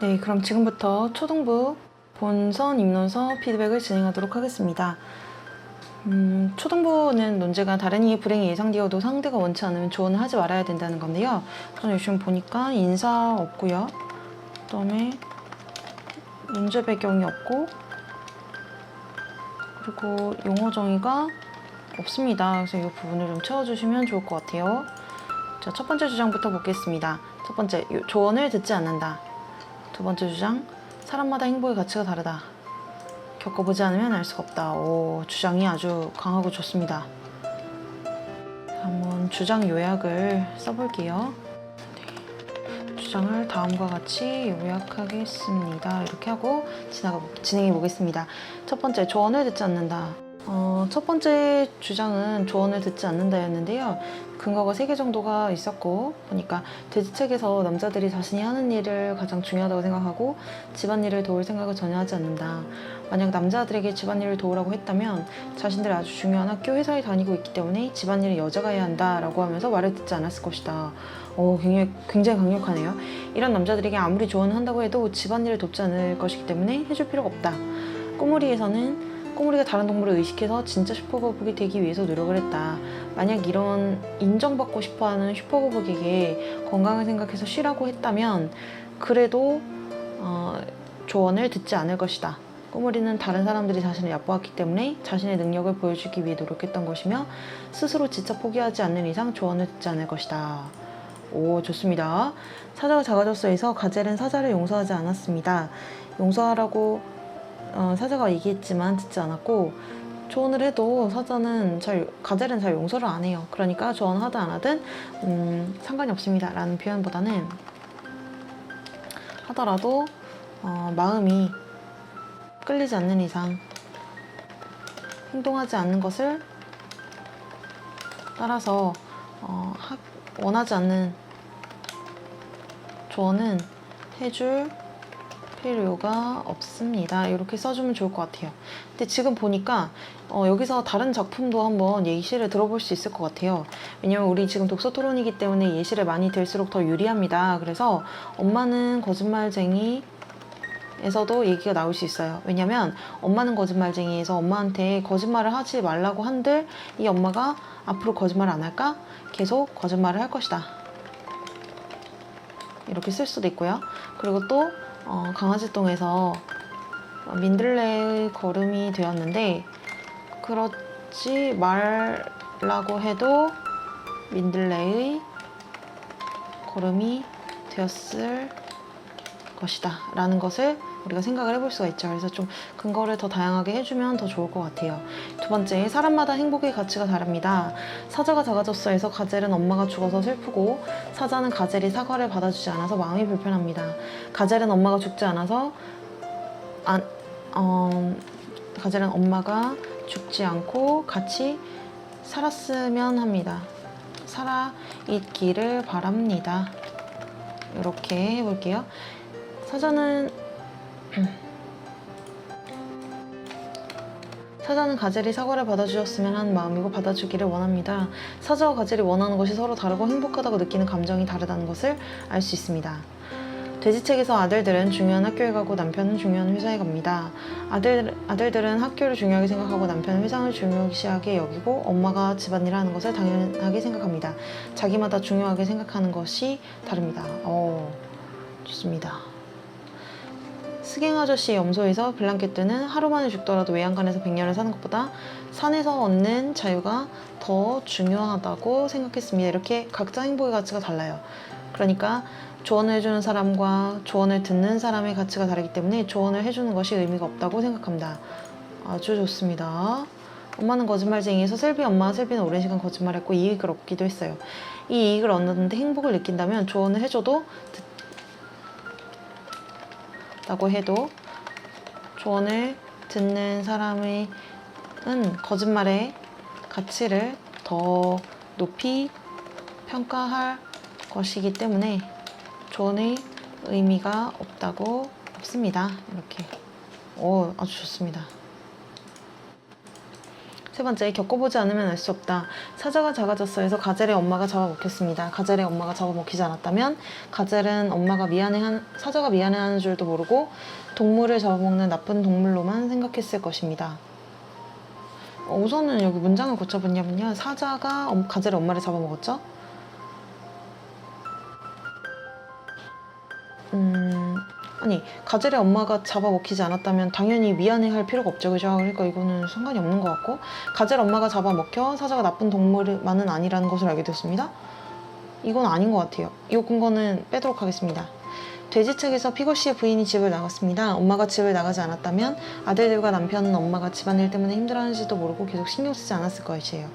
네, 그럼 지금부터 초등부 본선 입론서 피드백을 진행하도록 하겠습니다. 음, 초등부는 논제가 다른 이의 불행이 예상되어도 상대가 원치 않으면 조언을 하지 말아야 된다는 건데요. 저는 요즘 보니까 인사 없고요. 그다음에 문제 배경이 없고 그리고 용어 정의가 없습니다. 그래서 이 부분을 좀 채워주시면 좋을 것 같아요. 자, 첫 번째 주장부터 보겠습니다. 첫 번째, 요- 조언을 듣지 않는다. 두 번째 주장, 사람마다 행복의 가치가 다르다. 겪어보지 않으면 알 수가 없다. 오, 주장이 아주 강하고 좋습니다. 자, 한번 주장 요약을 써볼게요. 네. 주장을 다음과 같이 요약하겠습니다. 이렇게 하고 진행해 보겠습니다. 첫 번째, 조언을 듣지 않는다. 어, 첫 번째 주장은 조언을 듣지 않는다였는데요. 근거가 세개 정도가 있었고 보니까 돼지책에서 남자들이 자신이 하는 일을 가장 중요하다고 생각하고 집안일을 도울 생각을 전혀 하지 않는다. 만약 남자들에게 집안일을 도우라고 했다면 자신들이 아주 중요한 학교, 회사에 다니고 있기 때문에 집안일을 여자가 해야 한다라고 하면서 말을 듣지 않았을 것이다. 오, 굉장히, 굉장히 강력하네요. 이런 남자들에게 아무리 조언을 한다고 해도 집안일을 돕지 않을 것이기 때문에 해줄 필요가 없다. 꼬물이에서는 꼬물이가 다른 동물을 의식해서 진짜 슈퍼거북이 되기 위해서 노력을 했다. 만약 이런 인정받고 싶어하는 슈퍼거북에게 건강을 생각해서 쉬라고 했다면 그래도 어, 조언을 듣지 않을 것이다. 꼬물이는 다른 사람들이 자신을 얕보았기 때문에 자신의 능력을 보여주기 위해 노력했던 것이며 스스로 지쳐 포기하지 않는 이상 조언을 듣지 않을 것이다. 오 좋습니다. 사자가 작아졌어에서 가젤은 사자를 용서하지 않았습니다. 용서하라고 어, 사자가 얘기했지만 듣지 않았고 조언을 해도 사자는 잘 가젤은 잘 용서를 안 해요. 그러니까 조언하든 안 하든 음, 상관이 없습니다라는 표현보다는 하더라도 어, 마음이 끌리지 않는 이상 행동하지 않는 것을 따라서 어, 하- 원하지 않는 조언은 해줄 필요가 없습니다. 이렇게 써주면 좋을 것 같아요. 근데 지금 보니까 어, 여기서 다른 작품도 한번 예시를 들어볼 수 있을 것 같아요. 왜냐면 우리 지금 독서 토론이기 때문에 예시를 많이 들수록 더 유리합니다. 그래서 엄마는 거짓말쟁이 에서도 얘기가 나올 수 있어요. 왜냐면 엄마는 거짓말쟁이에서 엄마한테 거짓말을 하지 말라고 한들 이 엄마가 앞으로 거짓말 안 할까? 계속 거짓말을 할 것이다. 이렇게 쓸 수도 있고요. 그리고 또 어, 강아지똥에서 민들레의 걸음이 되었는데 그렇지 말라고 해도 민들레의 걸음이 되었을 것이다. 라는 것을 우리가 생각을 해볼 수가 있죠. 그래서 좀 근거를 더 다양하게 해주면 더 좋을 것 같아요. 두 번째, 사람마다 행복의 가치가 다릅니다. 사자가 작아졌어에서 가젤은 엄마가 죽어서 슬프고 사자는 가젤이 사과를 받아주지 않아서 마음이 불편합니다. 가젤은 엄마가 죽지 않아서 안, 어, 가젤은 엄마가 죽지 않고 같이 살았으면 합니다. 살아 있기를 바랍니다. 이렇게 해볼게요. 사자는 사자는 가젤이 사과를 받아주셨으면 하는 마음이고 받아주기를 원합니다. 사자와 가젤이 원하는 것이 서로 다르고 행복하다고 느끼는 감정이 다르다는 것을 알 수 있습니다. 돼지책에서 아들들은 중요한 학교에 가고 남편은 중요한 회사에 갑니다. 아들, 아들들은 학교를 중요하게 생각하고 남편은 회상을 중요시하게 여기고 엄마가 집안일 하는 것을 당연하게 생각합니다. 자기마다 중요하게 생각하는 것이 다릅니다. 어, 좋습니다. 스갱 아저씨의 염소에서 블랑케트는 하루 만에 죽더라도 외양간에서 백년을 사는 것보다 산에서 얻는 자유가 더 중요하다고 생각했습니다. 이렇게 각자 행복의 가치가 달라요. 그러니까 조언을 해주는 사람과 조언을 듣는 사람의 가치가 다르기 때문에 조언을 해주는 것이 의미가 없다고 생각합니다. 아주 좋습니다. 엄마는 거짓말쟁이에서 셀비 엄마와 셀비는 오랜 시간 거짓말했고 이익을 얻기도 했어요. 이 이익을 얻는데 행복을 느낀다면 조언을 해줘도 다고 해도 조언을 듣는 사람은 거짓말의 가치를 더 높이 평가할 것이기 때문에 조언의 의미가 없다고 없습니다. 이렇게 오 아주 좋습니다. 세 번째, 겪어보지 않으면 알 수 없다. 사자가 작아졌어 해서 가젤의 엄마가 잡아먹혔습니다. 가젤의 엄마가 잡아먹히지 않았다면 가젤은 엄마가 미안해한 사자가 미안해하는 줄도 모르고 동물을 잡아먹는 나쁜 동물로만 생각했을 것입니다. 어, 우선은 여기 문장을 고쳐보냐면요. 사자가 엄- 가젤의 엄마를 잡아먹었죠? 음, 아니, 가젤의 엄마가 잡아먹히지 않았다면 당연히 미안해할 필요가 없죠. 그죠? 그러니까 이거는 상관이 없는 것 같고. 가젤 엄마가 잡아먹혀 사자가 나쁜 동물만은 아니라는 것을 알게 되었습니다. 이건 아닌 것 같아요. 이 근거는 빼도록 하겠습니다. 돼지 책에서 피고 씨의 부인이 집을 나갔습니다. 엄마가 집을 나가지 않았다면 아들들과 남편은 엄마가 집안일 때문에 힘들어하는지도 모르고 계속 신경 쓰지 않았을 것이에요.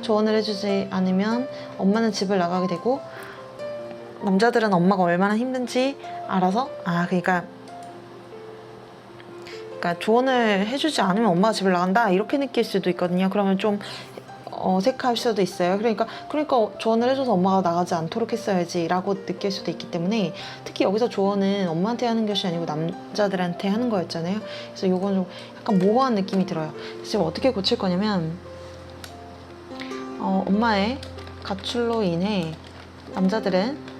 조언을 해주지 않으면 엄마는 집을 나가게 되고 남자들은 엄마가 얼마나 힘든지 알아서 아 그러니까 그러니까 조언을 해주지 않으면 엄마가 집을 나간다 이렇게 느낄 수도 있거든요. 그러면 좀 어색할 수도 있어요. 그러니까 그러니까 조언을 해줘서 엄마가 나가지 않도록 했어야지라고 느낄 수도 있기 때문에 특히 여기서 조언은 엄마한테 하는 것이 아니고 남자들한테 하는 거였잖아요. 그래서 요건 좀 약간 모호한 느낌이 들어요. 지금 어떻게 고칠 거냐면 어, 엄마의 가출로 인해 남자들은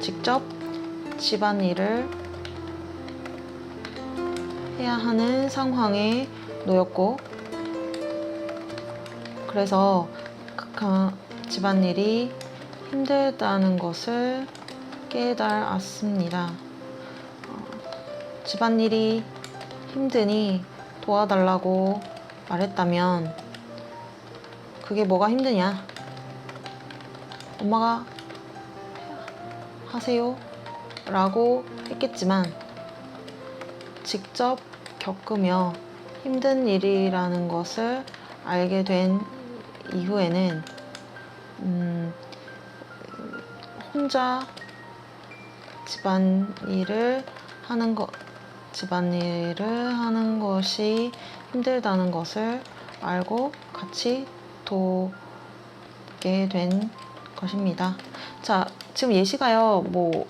직접 집안일을 해야 하는 상황에 놓였고 그래서 가- 집안일이 힘들다는 것을 깨달았습니다. 어, 집안일이 힘드니 도와달라고 말했다면 그게 뭐가 힘드냐? 엄마가 하세요 라고 했겠지만 직접 겪으며 힘든 일이라는 것을 알게 된 이후에는 음, 혼자 집안일을 하는 것 집안일을 하는 것이 힘들다는 것을 알고 같이 돕게 된 것입니다. 자, 지금 예시가요, 뭐,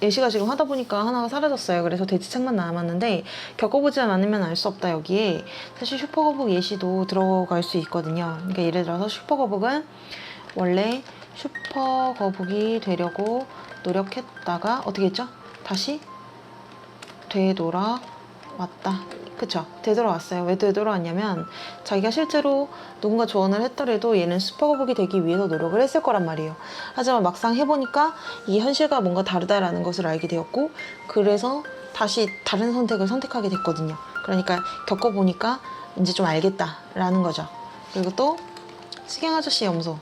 예시가 지금 하다 보니까 하나가 사라졌어요. 그래서 돼지책만 남았는데, 겪어보지 않으면 알 수 없다, 여기에. 사실 슈퍼거북 예시도 들어갈 수 있거든요. 그러니까 예를 들어서 슈퍼거북은 원래 슈퍼거북이 되려고 노력했다가, 어떻게 했죠? 다시 되돌아왔다. 그쵸? 되돌아왔어요. 왜 되돌아왔냐면, 자기가 실제로 누군가 조언을 했더라도 얘는 슈퍼거북이 되기 위해서 노력을 했을 거란 말이에요. 하지만 막상 해보니까 이 현실과 뭔가 다르다라는 것을 알게 되었고, 그래서 다시 다른 선택을 선택하게 됐거든요. 그러니까 겪어보니까 이제 좀 알겠다라는 거죠. 그리고 또, 식행 아저씨 염소.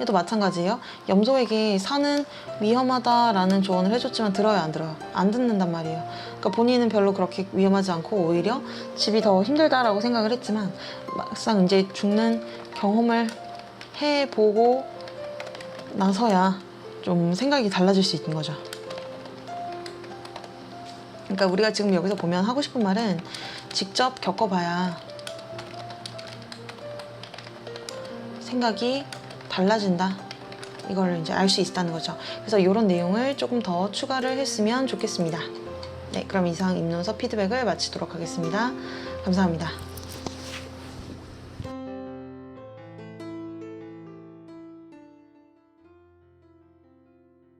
얘도 마찬가지예요. 염소에게 산은 위험하다라는 조언을 해줬지만 들어요, 안 들어요? 안 듣는단 말이에요. 그러니까 본인은 별로 그렇게 위험하지 않고 오히려 집이 더 힘들다라고 생각을 했지만 막상 이제 죽는 경험을 해보고 나서야 좀 생각이 달라질 수 있는 거죠. 그러니까 우리가 지금 여기서 보면 하고 싶은 말은 직접 겪어봐야 생각이 달라진다. 이걸 이제 알 수 있다는 거죠. 그래서 이런 내용을 조금 더 추가를 했으면 좋겠습니다. 네, 그럼 이상 입문서 피드백을 마치도록 하겠습니다. 감사합니다.